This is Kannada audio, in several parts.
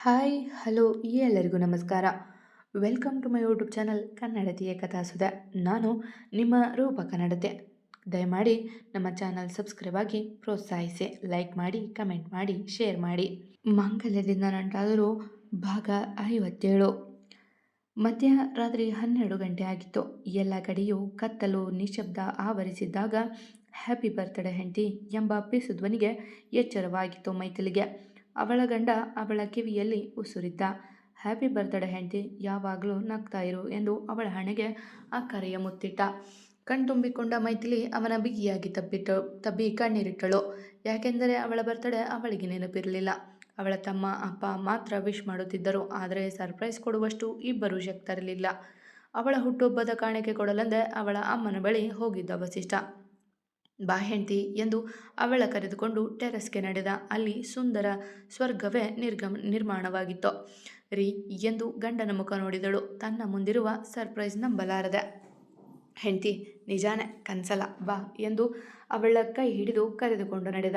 ಹಾಯ್, ಹಲೋ, ಎಲ್ಲರಿಗೂ ನಮಸ್ಕಾರ. Welcome to my YouTube channel ಕನ್ನಡತಿಯ ಕಥಾಸುಧ. ನಾನು ನಿಮ್ಮ ರೂಪ ಕನ್ನಡತೆ ದಯಮಾಡಿ ನಮ್ಮ ಚಾನಲ್ ಸಬ್ಸ್ಕ್ರೈಬ್ ಆಗಿ ಪ್ರೋತ್ಸಾಹಿಸಿ, ಲೈಕ್ ಮಾಡಿ, ಕಮೆಂಟ್ ಮಾಡಿ, ಶೇರ್ ಮಾಡಿ. ಮಾಂಗಲ್ಯದಿಂದ ನಂಟಾದರೂ ಭಾಗ ಐವತ್ತೇಳು. ಮಧ್ಯರಾತ್ರಿ ಹನ್ನೆರಡು ಗಂಟೆ ಆಗಿತ್ತು. ಎಲ್ಲ ಕಡೆಯೂ ಕತ್ತಲು, ನಿಶಬ್ದ ಆವರಿಸಿದ್ದಾಗ ಹ್ಯಾಪಿ ಬರ್ತ್ಡೇ ಹೆಂಡತಿ ಎಂಬ ಪಿಸು ಧ್ವನಿಗೆ ಎಚ್ಚರವಾಗಿತ್ತು ಮೈಥಿಲಿಗೆ. ಅವಳ ಗಂಡ ಅವಳ ಕಿವಿಯಲ್ಲಿ ಉಸುರಿದ್ದ, ಹ್ಯಾಪಿ ಬರ್ತ್ಡೇ ಹೆಂಡತಿ, ಯಾವಾಗಲೂ ನಗ್ತಾ ಇರು ಎಂದು ಅವಳ ಹಣೆಗೆ ಕರೆಯ ಮುತ್ತಿಟ್ಟ. ಕಣ್ತುಂಬಿಕೊಂಡ ಮೈಥಿಲಿ ಅವನ ಬಿಗಿಯಾಗಿ ತಬ್ಬಿಟ್ಟು ತಬ್ಬಿ ಕಣ್ಣೀರಿಟ್ಟಳು. ಯಾಕೆಂದರೆ ಅವಳ ಬರ್ತಡೇ ಅವಳಿಗೆ ನೆನಪಿರಲಿಲ್ಲ. ಅವಳ ತಮ್ಮ ಅಪ್ಪ ಮಾತ್ರ ವಿಶ್ ಮಾಡುತ್ತಿದ್ದರು. ಆದರೆ ಸರ್ಪ್ರೈಸ್ ಕೊಡುವಷ್ಟು ಇಬ್ಬರು ಶಕ್ತರಲಿಲ್ಲ ಅವಳ ಹುಟ್ಟುಹಬ್ಬದ ಕಾಣಿಕೆ ಕೊಡಲೆಂದೇ ಅವಳ ಅಮ್ಮನ ಬಳಿ ಹೋಗಿದ್ದ ವಸಿಷ್ಠ. ಬಾ ಹೆಂಡತಿ ಎಂದು ಅವಳ ಕರೆದುಕೊಂಡು ಟೆರೆಸ್ಗೆ ನಡೆದ ಅಲ್ಲಿ ಸುಂದರ ಸ್ವರ್ಗವೇ ನಿರ್ಗಮ ನಿರ್ಮಾಣವಾಗಿತ್ತು. ರೀ ಎಂದು ಗಂಡನ ಮುಖ ನೋಡಿದಳು. ತನ್ನ ಮುಂದಿರುವ ಸರ್ಪ್ರೈಸ್ ನಂಬಲಾರದೆ, ಹೆಂಡತಿ, ನಿಜಾನೆ ಕನ್ಸಲ ಬಾ ಎಂದು ಅವಳ ಕೈ ಹಿಡಿದು ಕರೆದುಕೊಂಡು ನಡೆದ.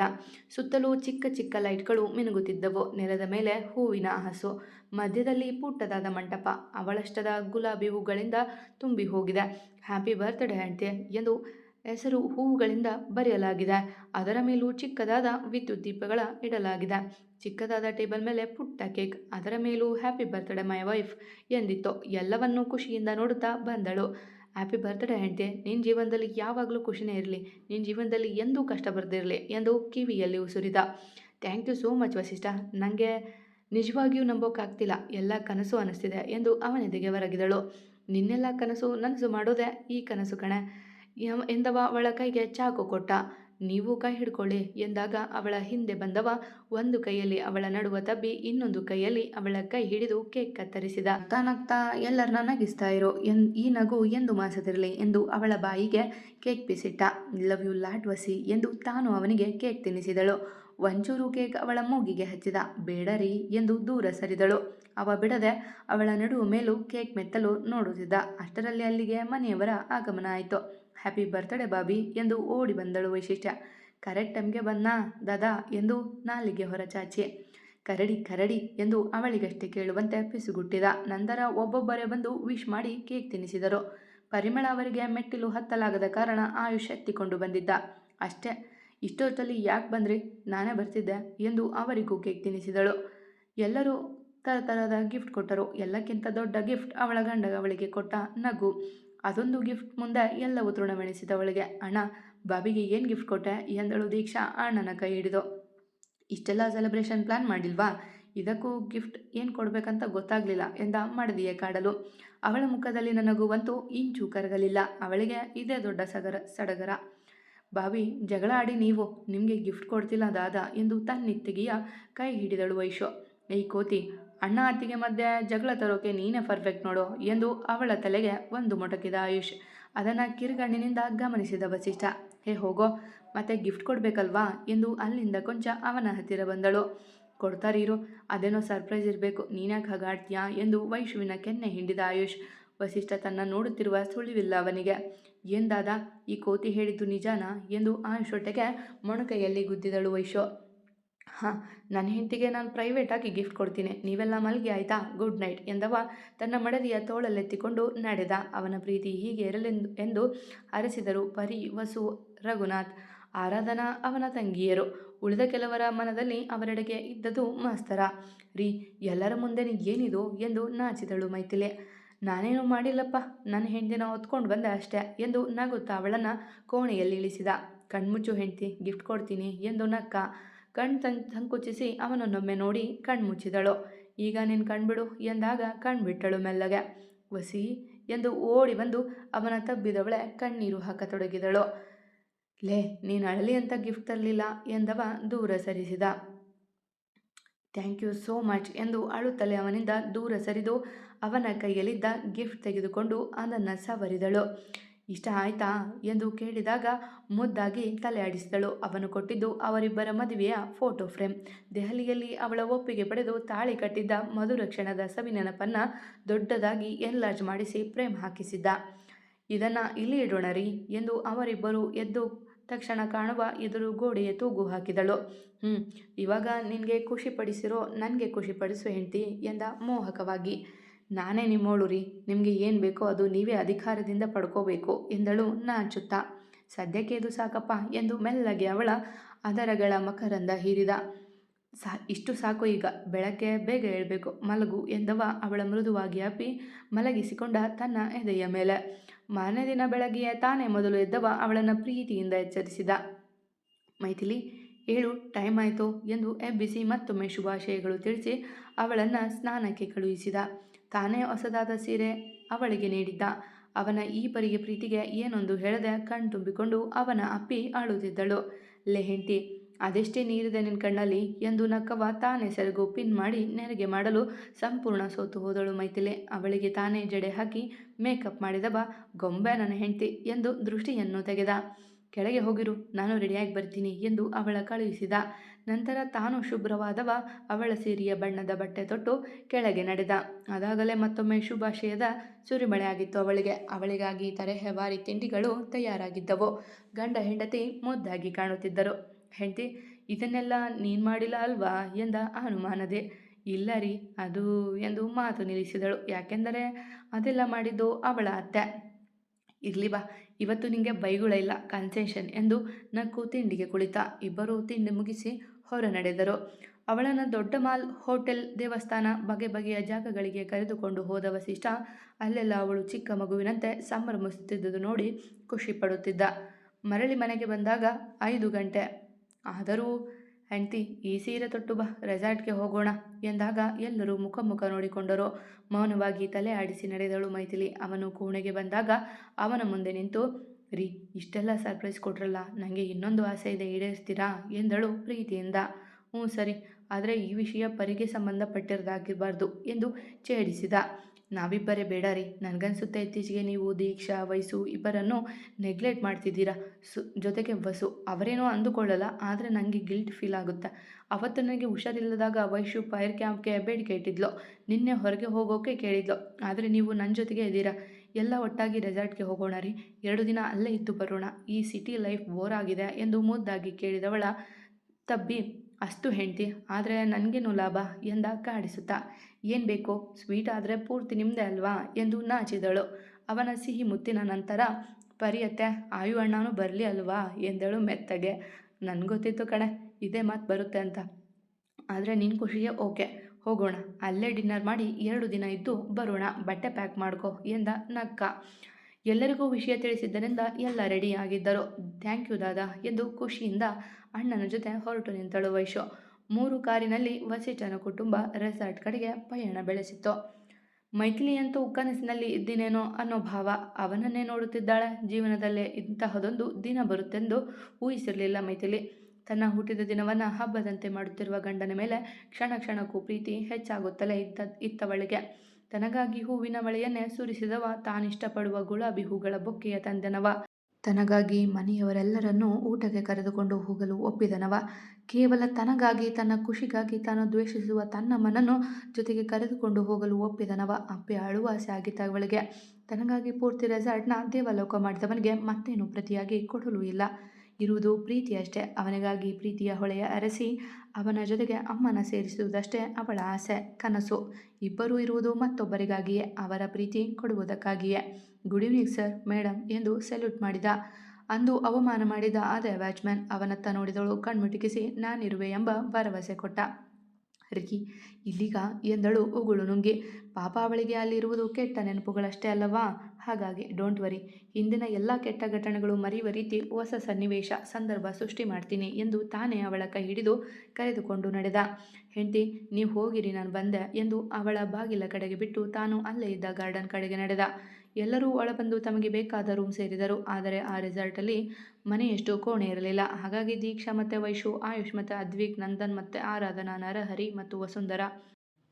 ಸುತ್ತಲೂ ಚಿಕ್ಕ ಚಿಕ್ಕ ಲೈಟ್ಗಳು ಮಿನುಗುತ್ತಿದ್ದವು. ನೆಲದ ಮೇಲೆ ಹೂವಿನ ಹಸು, ಮಧ್ಯದಲ್ಲಿ ಪುಟ್ಟದಾದ ಮಂಟಪ, ಅವಳಷ್ಟದ ಗುಲಾಬಿ ಹೂಗಳಿಂದ ತುಂಬಿ ಹೋಗಿದೆ. ಹ್ಯಾಪಿ ಬರ್ತ್ಡೇ, ಹೆಂಡತಿ ಎಂದು ಹೆಸರು ಹೂವುಗಳಿಂದ ಬರೆಯಲಾಗಿದೆ. ಅದರ ಮೇಲೂ ಚಿಕ್ಕದಾದ ವಿದ್ಯುತ್ ದೀಪಗಳ ಇಡಲಾಗಿದೆ. ಚಿಕ್ಕದಾದ ಟೇಬಲ್ ಮೇಲೆ ಪುಟ್ಟ ಕೇಕ್, ಅದರ ಮೇಲೂ ಹ್ಯಾಪಿ ಬರ್ತ್ಡೇ ಮೈ ವೈಫ್ ಎಂದಿತ್ತು. ಎಲ್ಲವನ್ನೂ ಖುಷಿಯಿಂದ ನೋಡುತ್ತಾ ಬಂದಳು. ಹ್ಯಾಪಿ ಬರ್ತ್ಡೇ ಹೆಂಡತಿ ನಿನ್ನ ಜೀವನದಲ್ಲಿ ಯಾವಾಗಲೂ ಖುಷಿನೇ ಇರಲಿ ನಿನ್ನ ಜೀವನದಲ್ಲಿ ಎಂದೂ ಕಷ್ಟ ಬರ್ದಿರಲಿ ಎಂದು ಕಿವಿಯಲ್ಲಿ ಉಸುರಿದ. Thank you so much Vasishta ನನಗೆ ನಿಜವಾಗಿಯೂ ನಂಬೋಕ್ಕಾಗ್ತಿಲ್ಲ ಎಲ್ಲ ಕನಸು ಅನ್ನಿಸ್ತಿದೆ ಎಂದು ಅವನೆದೆಗೆ ಹೊರಗಿದಳು ನಿನ್ನೆಲ್ಲ ಕನಸು ನನಸು ಮಾಡೋದೇ ಈ ಕನಸು ಕಣೆ. ಎಂದವ ಅವಳ ಕೈಗೆ ಚಾಕು ಕೊಟ್ಟ. ನೀವು ಕೈ ಹಿಡ್ಕೊಳ್ಳಿ ಎಂದಾಗ ಅವಳ ಹಿಂದೆ ಬಂದವ. ಒಂದು ಕೈಯಲ್ಲಿ ಅವಳ ನಡುವ ತಬ್ಬಿ, ಇನ್ನೊಂದು ಕೈಯಲ್ಲಿ ಅವಳ ಕೈ ಹಿಡಿದು ಕೇಕ್ ಕತ್ತರಿಸಿದ. ತಾನಗ್ತಾ ಎಲ್ಲರನ್ನ ನಗಿಸ್ತಾ ಇರೋ. ಎನ್, ಈ ನಗು ಎಂದು ಮಾಸದಿರಲಿ ಎಂದು ಅವಳ ಬಾಯಿಗೆ ಕೇಕ್ ಬಿಸಿಟ್ಟ. ಲವ್ ಯು ಲಾಟ್ ವಸಿ ಎಂದು ತಾನು ಅವನಿಗೆ ಕೇಕ್ ತಿನ್ನಿಸಿದಳು. ಒಂಚೂರು ಕೇಕ್ ಅವಳ ಮೂಗಿಗೆ ಹಚ್ಚಿದ. ಬೇಡರಿ ಎಂದು ದೂರ ಸರಿದಳು. ಅವ ಬಿಡದೆ ಅವಳ ನಡುವ ಮೇಲೂ ಕೇಕ್ ಮೆತ್ತಲು ನೋಡುತ್ತಿದ್ದ. ಅಷ್ಟರಲ್ಲಿ ಅಲ್ಲಿಗೆ ಮನೆಯವರ ಆಗಮನ ಆಯಿತು. ಹ್ಯಾಪಿ ಬರ್ತ್ಡೇ ಬಾಬಿ ಎಂದು ಓಡಿ ಬಂದಳು ವೈಶಿಷ್ಟ್ಯ. ಕರೆಕ್ಟ್ ಟೈಮ್ಗೆ ಬಂದ ದಾದಾ ಎಂದು ನಾಲಿಗೆ ಹೊರಚಾಚಿ ಕರಡಿ ಕರಡಿ ಎಂದು ಅವಳಿಗಷ್ಟೇ ಕೇಳುವಂತೆ ಪಿಸುಗುಟ್ಟಿದ. ನಂತರ ಒಬ್ಬೊಬ್ಬರೇ ಬಂದು ವಿಶ್ ಮಾಡಿ ಕೇಕ್ ತಿನ್ನಿಸಿದರು. ಪರಿಮಳ ಅವರಿಗೆ ಮೆಟ್ಟಿಲು ಹತ್ತಲಾಗದ ಕಾರಣ ಆಯುಷ್ ಎತ್ತಿಕೊಂಡು ಬಂದಿದ್ದ. ಅಷ್ಟೇ, ಇಷ್ಟೊತ್ತಲ್ಲಿ ಯಾಕೆ ಬಂದ್ರಿ? ನಾನೇ ಬರ್ತಿದ್ದೆ ಎಂದು ಅವರಿಗೂ ಕೇಕ್ ತಿನ್ನಿಸಿದಳು. ಎಲ್ಲರೂ ಥರ ಥರದ ಗಿಫ್ಟ್ ಕೊಟ್ಟರು. ಎಲ್ಲಕ್ಕಿಂತ ದೊಡ್ಡ ಗಿಫ್ಟ್ ಅವಳ ಗಂಡ ಅವಳಿಗೆ ಕೊಟ್ಟ ನಗು. ಅದೊಂದು ಗಿಫ್ಟ್ ಮುಂದೆ ಎಲ್ಲವೂ ತೃಣವೆಣಿಸಿದವಳಿಗೆ, ಅಣ್ಣ, ಬಾಬಿಗೆ ಏನು ಗಿಫ್ಟ್ ಕೊಟ್ಟೆ? ಎಂದಳು ದೀಕ್ಷಾ ಅಣ್ಣನ ಕೈ ಹಿಡಿದು. ಇಷ್ಟೆಲ್ಲ ಸೆಲೆಬ್ರೇಷನ್ ಪ್ಲ್ಯಾನ್ ಮಾಡಿಲ್ವಾ? ಇದಕ್ಕೂ ಗಿಫ್ಟ್ ಏನು ಕೊಡಬೇಕಂತ ಗೊತ್ತಾಗಲಿಲ್ಲ, ಎಂದ ಮಡದಿಯ ಕಾಡಲು. ಅವಳ ಮುಖದಲ್ಲಿ ನನಗುವಂತೂ ಇಂಚು ಕರಗಲಿಲ್ಲ. ಅವಳಿಗೆ ಇದೇ ದೊಡ್ಡ ಸಗರ, ಸಡಗರ. ಬಾಬಿ, ಜಗಳ ಆಡಿ ನೀವು, ನಿಮಗೆ ಗಿಫ್ಟ್ ಕೊಡ್ತಿಲ್ಲ ದಾದ, ಎಂದು ತನ್ನಿತ್ತಿಗೆಯ ಕೈ ಹಿಡಿದಳು ವೈಶೋ. ಈ ಕೋತಿ ಅಣ್ಣ ಅತ್ತಿಗೆ ಮಧ್ಯೆ ಜಗಳ ತರೋಕೆ ನೀನೇ ಪರ್ಫೆಕ್ಟ್ ನೋಡು ಎಂದು ಅವಳ ತಲೆಗೆ ಒಂದು ಮೊಟಕಿದ ಆಯುಷ್. ಅದನ್ನು ಕಿರುಗಣ್ಣಿನಿಂದ ಗಮನಿಸಿದ ವಸಿಷ್ಠ, ಹೇ ಹೋಗೋ, ಮತ್ತೆ ಗಿಫ್ಟ್ ಕೊಡಬೇಕಲ್ವಾ? ಎಂದು ಅಲ್ಲಿಂದ ಕೊಂಚ ಅವನ ಹತ್ತಿರ ಬಂದಳು. ಕೊಡ್ತಾರೀರು ಅದೇನೋ ಸರ್ಪ್ರೈಸ್ ಇರಬೇಕು, ನೀನ್ಯಾಕೆ ಹಾಗಾಡ್ತೀಯಾ ಎಂದು ವೈಶುವಿನ ಕೆನ್ನೆ ಹಿಂಡಿದ ಆಯುಷ್. ವಸಿಷ್ಠ ತನ್ನ ನೋಡುತ್ತಿರುವ ಸುಳಿವಿಲ್ಲ ಅವನಿಗೆ. ಎಂದಾದ ಈ ಕೋತಿ ಹೇಳಿದ್ದು ನಿಜಾನಾ? ಎಂದು ಆಯುಷ್ ಒಟ್ಟೆಗೆ ಮೊಣಕೈಯಲ್ಲಿ ಗುದ್ದಿದಳು ವೈಶು ಹಾಂ ನನ್ನ ಹೆಂಡತಿಗೆ ನಾನು ಪ್ರೈವೇಟಾಗಿ ಗಿಫ್ಟ್ ಕೊಡ್ತೀನಿ. ನೀವೆಲ್ಲ ಮಲ್ಗಿ ಆಯಿತಾ? ಗುಡ್ ನೈಟ್ ಎಂದವ. ತನ್ನ ಮಡದಿಯ ತೋಳಲ್ಲೆತ್ತಿಕೊಂಡು ನಡೆದ. ಅವನ ಪ್ರೀತಿ ಹೀಗೆ ಇರಲೆಂದು ಎಂದು ಅರಸಿದರು ಪರಿ ವಸು ರಘುನಾಥ್. ಆರಾಧನಾ ಅವನ ತಂಗಿಯರು. ಉಳಿದ ಕೆಲವರ ಮನದಲ್ಲಿ ಅವರೆಡೆಗೆ ಇದ್ದದು ಮಾಸ್ತರ. ರೀ, ಎಲ್ಲರ ಮುಂದೆ ಏನಿದು ಎಂದು ನಾಚಿದಳು ಮೈಥಿಲೆ. ನಾನೇನು ಮಾಡಿಲ್ಲಪ್ಪ? ನನ್ನ ಹೆಂಡತಿನ ಹೊತ್ಕೊಂಡು ಬಂದೆ ಅಷ್ಟೇ ಎಂದು ನಗುತ್ತಾ ಅವಳನ್ನು ಕೋಣೆಯಲ್ಲಿ ಇಳಿಸಿದ. ಕಣ್ಮುಚ್ಚು ಹೆಂಡತಿ ಗಿಫ್ಟ್ ಕೊಡ್ತೀನಿ ಎಂದು ನಕ್ಕ. ಕಣ್ ತನ್, ಸಂಕುಚಿಸಿ ಅವನನ್ನೊಮ್ಮೆ ನೋಡಿ ಕಣ್ಮುಚ್ಚಿದಳು ಈಗ ನೀನು ಕಣ್ಬಿಡು ಎಂದಾಗ ಕಣ್ಬಿಟ್ಟಳು ಮೆಲ್ಲಗೆ. ವಸಿ ಎಂದು ಓಡಿ ಬಂದು ಅವನ ತಬ್ಬಿದವಳೆ ಕಣ್ಣೀರು ಹಾಕತೊಡಗಿದಳು. ಲೇ, ನೀನು ಅಳಲಿ ಅಂತ ಗಿಫ್ಟ್ ತರಲಿಲ್ಲ ಎಂದವ ದೂರ ಸರಿಸಿದ. ಥ್ಯಾಂಕ್ ಯು ಸೋ ಮಚ್ ಎಂದು ಅಳುತ್ತಲೇ ಅವನಿಂದ ದೂರ ಸರಿದು ಅವನ ಕೈಯಲ್ಲಿದ್ದ ಗಿಫ್ಟ್ ತೆಗೆದುಕೊಂಡು ಅದನ್ನು ಸವರಿದಳು. ಇಷ್ಟ ಆಯ್ತಾ? ಎಂದು ಕೇಳಿದಾಗ ಮುದ್ದಾಗಿ ತಲೆ ಆಡಿಸಿದಳು. ಅವನು ಕೊಟ್ಟಿದ್ದು ಅವರಿಬ್ಬರ ಮದುವೆಯ ಫೋಟೋ ಫ್ರೇಮ್. ದೆಹಲಿಯಲ್ಲಿ ಅವಳ ಒಪ್ಪಿಗೆ ಪಡೆದು ತಾಳಿ ಕಟ್ಟಿದ್ದ ಮಧುರ ಕ್ಷಣದ ಸವಿನೆನಪನ್ನು ದೊಡ್ಡದಾಗಿ ಎನ್ಲಾರ್ಜ್ ಮಾಡಿಸಿ ಪ್ರೇಮ್ ಹಾಕಿಸಿದ್ದ. ಇದನ್ನು ಇಲ್ಲಿ ಇಡೋಣ ರೀ ಎಂದು ಅವರಿಬ್ಬರು ಎದ್ದು ತಕ್ಷಣ ಕಾಣುವ ಎದುರು ಗೋಡೆಯ ತೂಗು ಹಾಕಿದಳು. ಹ್ಞೂ ಇವಾಗ ನಿನಗೆ ಖುಷಿಪಡಿಸಿರೋ ನನಗೆ ಖುಷಿಪಡಿಸು ಹೆಂಡ್ತಿ, ಎಂದ ಮೋಹಕವಾಗಿ. ನಾನೇ ನಿಮ್ಮೋಳು ರೀ, ನಿಮಗೆ ಏನು ಬೇಕೋ ಅದು ನೀವೇ ಅಧಿಕಾರದಿಂದ ಪಡ್ಕೋಬೇಕು, ಎಂದಳು ನಾಚುತ್ತಾ ಸದ್ಯಕ್ಕೆ ಇದು ಸಾಕಪ್ಪ, ಎಂದು ಮೆಲ್ಲಗೆ ಅವಳ ಅದರಗಳ ಮಕರಂದ ಹೀರಿದ. ಸಾ, ಇಷ್ಟು ಸಾಕು ಈಗ, ಬೆಳಗ್ಗೆ ಬೇಗ ಹೇಳಬೇಕು ಮಲಗು, ಎಂದವ ಅವಳ ಮೃದುವಾಗಿ ಅಪ್ಪಿ ಮಲಗಿಸಿಕೊಂಡ ತನ್ನ ಎದೆಯ ಮೇಲೆ. ಮಾರನೇ ದಿನ ಬೆಳಗ್ಗೆಯೇ ತಾನೇ ಮೊದಲು ಎದ್ದವ ಅವಳನ್ನು ಪ್ರೀತಿಯಿಂದ ಎಚ್ಚರಿಸಿದ. ಮೈಥಿಲಿ ಏಳು, ಟೈಮ್ ಆಯಿತು ಎಂದು ಎಬ್ಬಿಸಿ ಮತ್ತೊಮ್ಮೆ ಶುಭಾಶಯಗಳು ತಿಳಿಸಿ ಅವಳನ್ನು ಸ್ನಾನಕ್ಕೆ ಕಳುಹಿಸಿದ. ತಾನೇ ಹೊಸದಾದ ಸೀರೆ ಅವಳಿಗೆ ನೀಡಿದ್ದ. ಅವನ ಈ ಪರಿಗೆ ಪ್ರೀತಿಗೆ ಏನೊಂದು ಹೇಳದೆ ಕಣ್ತುಂಬಿಕೊಂಡು ಅವನ ಅಪ್ಪಿ ಅಳುತ್ತಿದ್ದಳು. ಲೆಹೆಂಟಿ ಅದೆಷ್ಟೇ ನೀರಿದೆ ನಿನ್ನ ಕಣ್ಣಲ್ಲಿ ಎಂದು ನಕ್ಕವ ತಾನೇ ಸೆರಗು ಪಿನ್ ಮಾಡಿ ನೆರಿಗೆ ಮಾಡಲು ಸಂಪೂರ್ಣ ಸೋತು ಹೋದಳು ಮೈಥಿಲೆ. ಅವಳಿಗೆ ತಾನೇ ಜಡೆ ಹಾಕಿ ಮೇಕಪ್ ಮಾಡಿದವ, ಗೊಂಬೆ ನನ್ನ ಹೆಂಡತಿ ಎಂದು ದೃಷ್ಟಿಯನ್ನು ತೆಗೆದ. ಕೆಳಗೆ ಹೋಗಿರು, ನಾನು ರೆಡಿಯಾಗಿ ಬರ್ತೀನಿ ಎಂದು ಅವಳ ಕಳುಹಿಸಿದ. ನಂತರ ತಾನು ಶುಭ್ರವಾದವ, ಅವಳ ಸೀರೆಯ ಬಣ್ಣದ ಬಟ್ಟೆ ತೊಟ್ಟು ಕೆಳಗೆ ನಡೆದ. ಅದಾಗಲೇ ಮತ್ತೊಮ್ಮೆ ಶುಭಾಶಯದ ಸುರಿಮಳೆ ಆಗಿತ್ತು ಅವಳಿಗೆ. ಅವಳಿಗಾಗಿ ತರಹೇವಾರಿ ತಿಂಡಿಗಳು ತಯಾರಾಗಿದ್ದವು. ಗಂಡ ಹೆಂಡತಿ ಮುದ್ದಾಗಿ ಕಾಣುತ್ತಿದ್ದರು. ಹೆಂಡತಿ, ಇದನ್ನೆಲ್ಲ ನೀನು ಮಾಡಿಲ್ಲ ಅಲ್ವಾ? ಎಂದ ಅನುಮಾನದೆ. ಇಲ್ಲ ರೀ, ಅದು ಎಂದು ಮಾತು ನಿಲ್ಲಿಸಿದಳು. ಯಾಕೆಂದರೆ ಅದೆಲ್ಲ ಮಾಡಿದ್ದು ಅವಳ ಅತ್ತೆ. ಇರಲಿ ಬಾ ಇವತ್ತು ನಿಮಗೆ ಬೈಗುಳ ಇಲ್ಲ ಕನ್ಸೆಷನ್ ಎಂದು ನಕ್ಕು ತಿಂಡಿಗೆ ಕುಳಿತ. ಇಬ್ಬರು ತಿಂಡಿ ಮುಗಿಸಿ ಹೊರ ನಡೆದರು. ಅವಳನ್ನು ದೊಡ್ಡ ಮಾಲ್, ಹೋಟೆಲ್, ದೇವಸ್ಥಾನ, ಬಗೆ ಬಗೆಯ ಜಾಗಗಳಿಗೆ ಕರೆದುಕೊಂಡು ಹೋದ ವಸಿಷ್ಠ, ಅಲ್ಲೆಲ್ಲ ಅವಳು ಚಿಕ್ಕ ಮಗುವಿನಂತೆ ಸಂಭ್ರಮಿಸುತ್ತಿದ್ದುದು ನೋಡಿ ಖುಷಿ ಪಡುತ್ತಿದ್ದ. ಮರಳಿ ಮನೆಗೆ ಬಂದಾಗ ಐದು ಗಂಟೆ. ಆದರೂ ಹೆಂಡ್ತಿ, ಈ ಸೀರೆ ತೊಟ್ಟು ಬಾ, ರೆಸಾರ್ಟ್ಗೆ ಹೋಗೋಣ ಎಂದಾಗ ಎಲ್ಲರೂ ಮುಖ ಮುಖ ನೋಡಿಕೊಂಡರು. ಮೌನವಾಗಿ ತಲೆ ಆಡಿಸಿ ನಡೆದಳು ಮೈಥಿಲಿ. ಅವನು ಕೋಣೆಗೆ ಬಂದಾಗ ಅವನ ಮುಂದೆ ನಿಂತು, ರೀ, ಇಷ್ಟೆಲ್ಲ ಸರ್ಪ್ರೈಸ್ ಕೊಟ್ರಲ್ಲ ನನಗೆ ಇನ್ನೊಂದು ಆಸೆ ಇದೆ, ಈಡೇರಿಸ್ತೀರಾ? ಎಂದಳು ಪ್ರೀತಿಯಿಂದ. ಹ್ಞೂ ಸರಿ, ಆದರೆ ಈ ವಿಷಯ ಪರಿಗೆ ಸಂಬಂಧಪಟ್ಟಿರದಾಗಿರಬಾರ್ದು ಎಂದು ಛೇಡಿಸಿದ. ನಾವಿಬ್ಬರೇ ಬೇಡ ರೀ ನನಗನ್ಸುತ್ತೆ ಇತ್ತೀಚೆಗೆ ನೀವು, ದೀಕ್ಷಾ ವಯಸ್ಸು ಇಬ್ಬರನ್ನು ನೆಗ್ಲೆಕ್ಟ್ ಮಾಡ್ತಿದ್ದೀರಾ. ಸು, ಜೊತೆಗೆ ವಸು ಅವರೇನೋ ಅಂದುಕೊಳ್ಳಲ್ಲ, ಆದರೆ ನನಗೆ ಗಿಲ್ಟ್ ಫೀಲ್ ಆಗುತ್ತೆ. ಅವತ್ತು ನನಗೆ ಹುಷಾರಿಲ್ಲದಾಗ ವೈಶು ಫೈರ್ ಕ್ಯಾಂಪ್ಗೆ ಬೇಡಿಕೆ ಇಟ್ಟಿದ್ಲು. ನಿನ್ನೆ ಹೊರಗೆ ಹೋಗೋಕೆ ಕೇಳಿದ್ಲು. ಆದರೆ ನೀವು ನನ್ನ ಜೊತೆಗೆ ಇದ್ದೀರಾ? ಎಲ್ಲ ಒಟ್ಟಾಗಿ ರೆಸಾರ್ಟ್ಗೆ ಹೋಗೋಣ ರೀ. ಎರಡು ದಿನ ಅಲ್ಲೇ ಇದ್ದು ಬರೋಣ. ಈ ಸಿಟಿ ಲೈಫ್ ಬೋರ್ ಆಗಿದೆ ಎಂದು ಮುದ್ದಾಗಿ ಕೇಳಿದವಳ ತಬ್ಬಿ ಅಷ್ಟು ಹೆಂಡತಿ, ಆದರೆ ನನಗೇನು ಲಾಭ? ಎಂದ ಕಾಡಿಸುತ್ತಾ ಏನು ಬೇಕೋ? ಸ್ವೀಟ್ ಆದರೆ ಪೂರ್ತಿ ನಿಮ್ಮದೇ ಅಲ್ವಾ? ಎಂದು ನಾಚಿದಳು. ಅವನ ಸಿಹಿ ಮುತ್ತಿನ ನಂತರ, ಪರಿಯತ್ತೆ, ಆಯು ಅಣ್ಣನೂ ಬರಲಿ ಅಲ್ವಾ? ಎಂದಳು ಮೆತ್ತಗೆ. ನನಗೊತ್ತಿತ್ತು ಕಣೆ, ಇದೇ ಮಾತು ಬರುತ್ತೆ ಅಂತ. ಆದರೆ ನಿನ್ನ ಖುಷಿಗೆ ಓಕೆ. ಹೋಗೋಣ. ಅಲ್ಲೇ ಡಿನ್ನರ್ ಮಾಡಿ ಎರಡು ದಿನ ಇದ್ದು ಬರೋಣ. ಬಟ್ಟೆ ಪ್ಯಾಕ್ ಮಾಡ್ಕೊ ಎಂದ ನಕ್ಕ. ಎಲ್ಲರಿಗೂ ವಿಷಯ ತಿಳಿಸಿದ್ದರಿಂದ ಎಲ್ಲ ರೆಡಿಯಾಗಿದ್ದರು ಥ್ಯಾಂಕ್ ಯು ದಾದಾ ಎಂದು ಖುಷಿಯಿಂದ ಅಣ್ಣನ ಜೊತೆ ಹೊರಟು ನಿಂತಳು ವೈಶು. ಮೂರು ಕಾರಿನಲ್ಲಿ ವಸಿಷ್ಠನ ಕುಟುಂಬ ರೆಸಾರ್ಟ್ ಕಡೆಗೆ ಪಯಣ ಬೆಳೆಸಿತ್ತು. ಮೈಥಿಲಿಯಂತೂ ಕನಸಿನಲ್ಲಿ ಇದ್ದೀನೇನೋ ಅನ್ನೋ ಭಾವ ಅವನನ್ನೇ ನೋಡುತ್ತಿದ್ದಾಳೆ. ಜೀವನದಲ್ಲೇ ಇಂತಹದೊಂದು ದಿನ ಬರುತ್ತೆಂದು ಊಹಿಸಿರಲಿಲ್ಲ ಮೈಥಿಲಿ. ತನ್ನ ಹುಟ್ಟಿದ ದಿನವನ್ನು ಹಬ್ಬದಂತೆ ಮಾಡುತ್ತಿರುವ ಗಂಡನ ಮೇಲೆ ಕ್ಷಣ ಕ್ಷಣಕ್ಕೂ ಪ್ರೀತಿ ಹೆಚ್ಚಾಗುತ್ತಲೇ ಇದ್ದ, ಇತ್ತವಳಿಗೆ. ತನಗಾಗಿ ಹೂವಿನ ಮಳೆಯನ್ನೇ ಸುರಿಸಿದವ, ತಾನಿಷ್ಟಪಡುವ ಗುಲಾಬಿ ಹೂಗಳ ಬೊಕ್ಕೆಯ ತಂದೆನವ. ತನಗಾಗಿ ಮನೆಯವರೆಲ್ಲರನ್ನೂ ಊಟಕ್ಕೆ ಕರೆದುಕೊಂಡು ಹೋಗಲು ಒಪ್ಪಿದನವ. ಕೇವಲ ತನಗಾಗಿ, ತನ್ನ ಖುಷಿಗಾಗಿ ತಾನು ದ್ವೇಷಿಸುವ ತನ್ನ ಮನನ್ನು ಜೊತೆಗೆ ಕರೆದುಕೊಂಡು ಹೋಗಲು ಒಪ್ಪಿದನವ. ಅಪ್ಪೆ ಅಳುವ ಆಸೆ ಆಗಿತ್ತ ಅವಳಿಗೆ, ತನಗಾಗಿ ಪೂರ್ತಿ ರೆಸಾರ್ಟ್ನ ದೇವಲೋಕ ಮಾಡಿದವನಿಗೆ ಮತ್ತೇನು ಪ್ರತಿಯಾಗಿ ಕೊಡಲು ಇಲ್ಲ. ಇರುವುದು ಪ್ರೀತಿಯಷ್ಟೇ. ಅವನಿಗಾಗಿ ಪ್ರೀತಿಯ ಹೊಳೆಯ ಅರಸಿ, ಅವನ ಜೊತೆಗೆ ಅಮ್ಮನ ಸೇರಿಸುವುದಷ್ಟೇ ಅವಳ ಆಸೆ, ಕನಸು. ಇಬ್ಬರೂ ಇರುವುದು ಮತ್ತೊಬ್ಬರಿಗಾಗಿಯೇ, ಅವರ ಪ್ರೀತಿ ಕೊಡುವುದಕ್ಕಾಗಿಯೇ. ಗುಡ್ ಈವ್ನಿಂಗ್ ಸರ್ ಮೇಡಮ್ ಎಂದು ಸೆಲ್ಯೂಟ್ ಮಾಡಿದ. ಅಂದು ಅವಮಾನ ಮಾಡಿದ ಅದೇ ವ್ಯಾಚ್ಮ್ಯಾನ್ ಅವನತ್ತ ನೋಡಿದಳು, ಕಣ್ಮುಟಿಕಿಸಿ, ನಾನಿರುವೆ ಎಂಬ ಭರವಸೆ ಕೊಟ್ಟ. ರಿಕಿ, ಇಲ್ಲಿಗ? ಎಂದಳು ಉಗುಳು ನುಂಗಿ. ಪಾಪ ಅವಳಿಗೆ ಅಲ್ಲಿರುವುದು ಕೆಟ್ಟ ನೆನಪುಗಳಷ್ಟೇ ಅಲ್ಲವಾ? ಹಾಗಾಗಿ ಡೋಂಟ್ ವರಿ ಹಿಂದಿನ ಎಲ್ಲ ಕೆಟ್ಟ ಘಟನೆಗಳು ಮರೆಯುವ ರೀತಿ ಹೊಸ ಸನ್ನಿವೇಶ, ಸಂದರ್ಭ ಸೃಷ್ಟಿ ಮಾಡ್ತೀನಿ ಎಂದು ತಾನೇ ಅವಳ ಕೈ ಹಿಡಿದು ಕರೆದುಕೊಂಡು ನಡೆದ. ಹೆಂಡತಿ, ನೀವು ಹೋಗಿರಿ, ನಾನು ಬಂದೆ ಎಂದು ಅವಳ ಬಾಗಿಲ ಕಡೆಗೆ ಬಿಟ್ಟು ತಾನು ಅಲ್ಲೇ ಇದ್ದ ಗಾರ್ಡನ್ ಕಡೆಗೆ ನಡೆದ. ಎಲ್ಲರೂ ಒಳಬಂದು ತಮಗೆ ಬೇಕಾದ ರೂಮ್ ಸೇರಿದರು. ಆದರೆ ಆ ರೆಸಾರ್ಟಲ್ಲಿ ಮನೆಯಷ್ಟು ಕೋಣೆ ಇರಲಿಲ್ಲ. ಹಾಗಾಗಿ ದೀಕ್ಷಾ ಮತ್ತು ವೈಶು, ಆಯುಷ್ ಮತ್ತು ಅದ್ವಿಕ್, ನಂದನ್ ಮತ್ತು ಆರಾಧನಾ, ನರಹರಿ ಮತ್ತು ವಸುಂಧರ